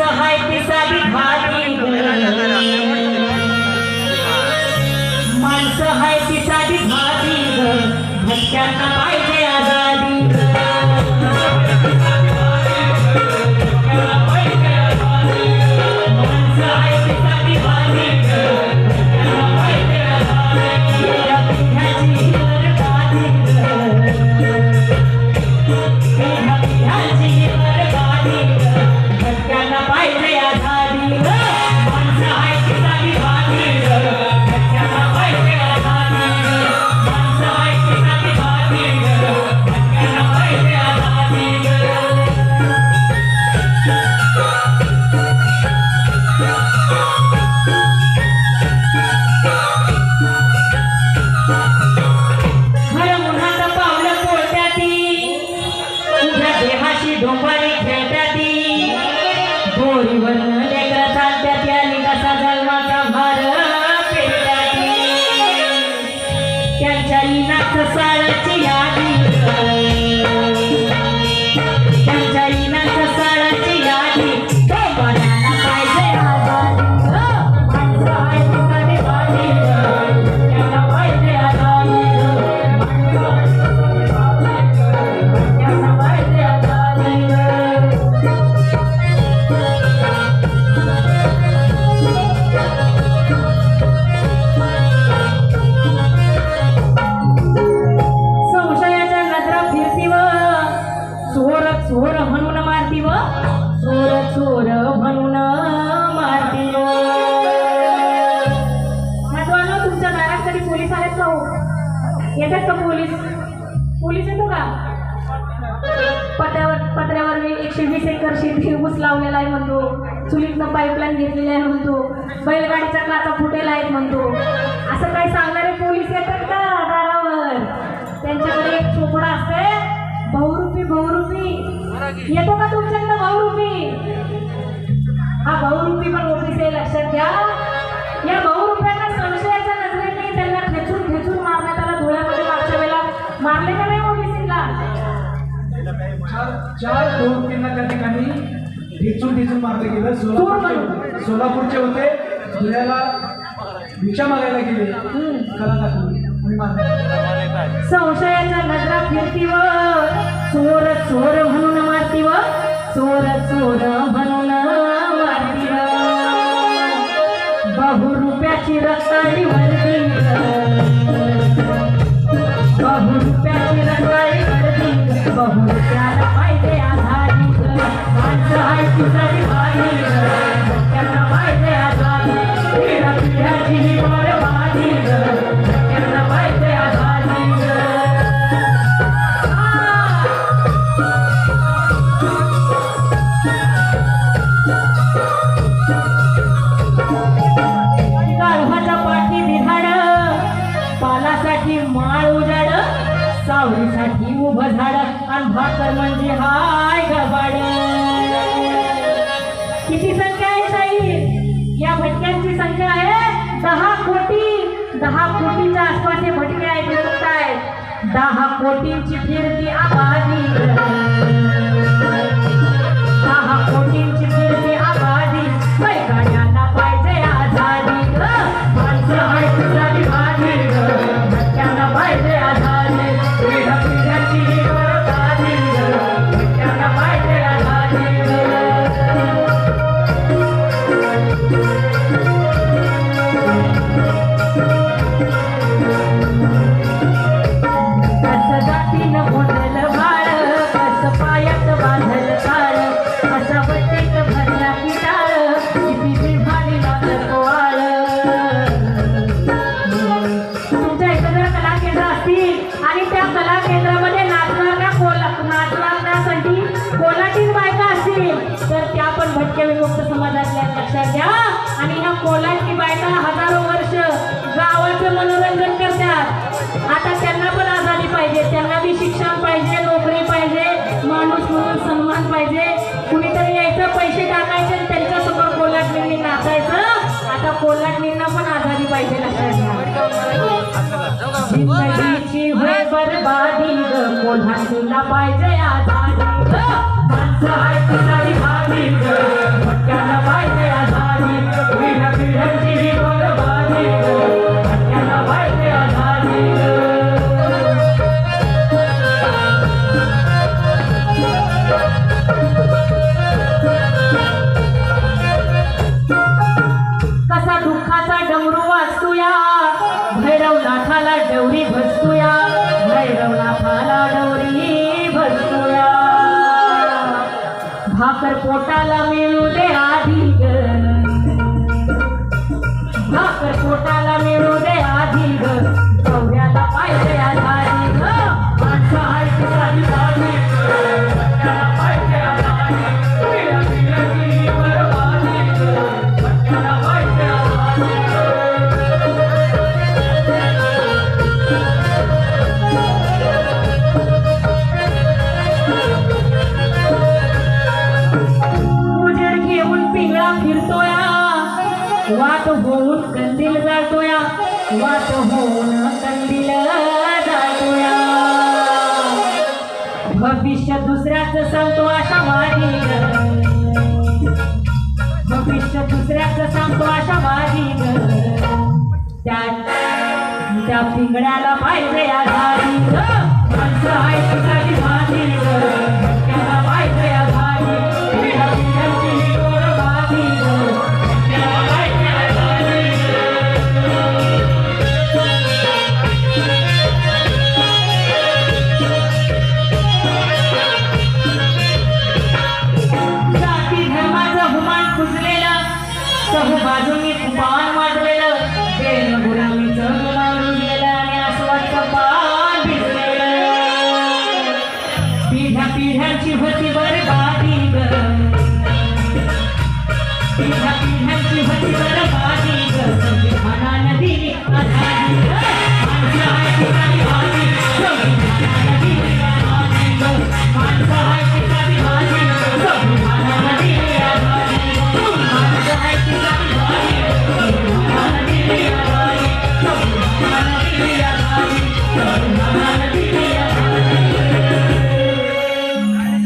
सहाय ते सारी माणसं हाय ती साधी खाती भटक्यांना पाहिजे त्यांच्या इनाच पोलीस आहेत का हो? येतात का पोलीस? पोलीस येतो का? पत्र्यावर पत्र्यावर मी एकशे वीस एकर शेती ऊस लावलेला आहे म्हणतो. चुलीतनं पाईपलाईन घेतलेली आहे म्हणतो. बैलगाडीचा काचा फुटेला आहेत म्हणतो. असं काही सांगणारे पोलीस येतात का दारावर? त्यांच्याकडे एक चोपडा असते बहुरूपी बहुरूपी येतो का तुमच्याकडं भाऊरूपी? हा बहुरूपी पण ऑफिस आहे. लक्षात घ्या. चार दोन त्या ठिकाणी ढिचून ढिचून मारले गेलं. सोलापूरचे सोलापूरचे होते. धुळ्याला भिक्षा मागायला गेले. कला मारले संशयाच्या नजरा फिरतीव चोर चोर म्हणून मारतीव चोर चोर म्हणून मारतीव बहुरुप्याची रस्ताळी वर्दी बहुरुप्याची रस्ताळी वर्दी बहुरुप्याला पाहिजे आधारी. माणसं आहे तुझी दहा कोटीच्या आसपास हे भटके आहेत हे आहेत. दहा कोटींची फिरती आबादी. दहा कोटींची फिरती आबादी. बैगाड्याला पाहिजे आझादी माणसं आहेत तुझी भाजी भटक्यांना पाहिजे आझादी पिढ्या भटक्यांना पाहिजे आझादी विमुक्त लक्षात घ्या. आणि ह्या कोलाटी बायका हजारो वर्ष गावाचं मनोरंजन करतात. आता त्यांना पण आजारी पाहिजे त्यांना बी शिक्षण पाहिजे नोकरी पाहिजे माणूस म्हणून सन्मान पाहिजे. कुणीतरी यायचं पैसे टाकायचे आणि त्यांच्यासमोर कोलाटणींनी नाचायचं. आता कोलाटणींना पण आजारी पाहिजे लक्षात घ्या. बरबादी पाहिजे आजारी माणसं भजूया भैरवनाथाला डोरी भाकर पोटाला मिळू दे आधी ग भाकर पोटाला मिळू दे आधी गौऱ्याला पाहिजे वाट होऊन कंदील जातोया वाट होऊन कंदील जातोया भविष्य दुसऱ्याच सांगतो अशा वारी ग. भविष्य दुसऱ्याच सांगतो अशा वारी ग. त्या त्या पिंगळ्याला पाहिजे आधारी ग. माणसं आहे तुझ्या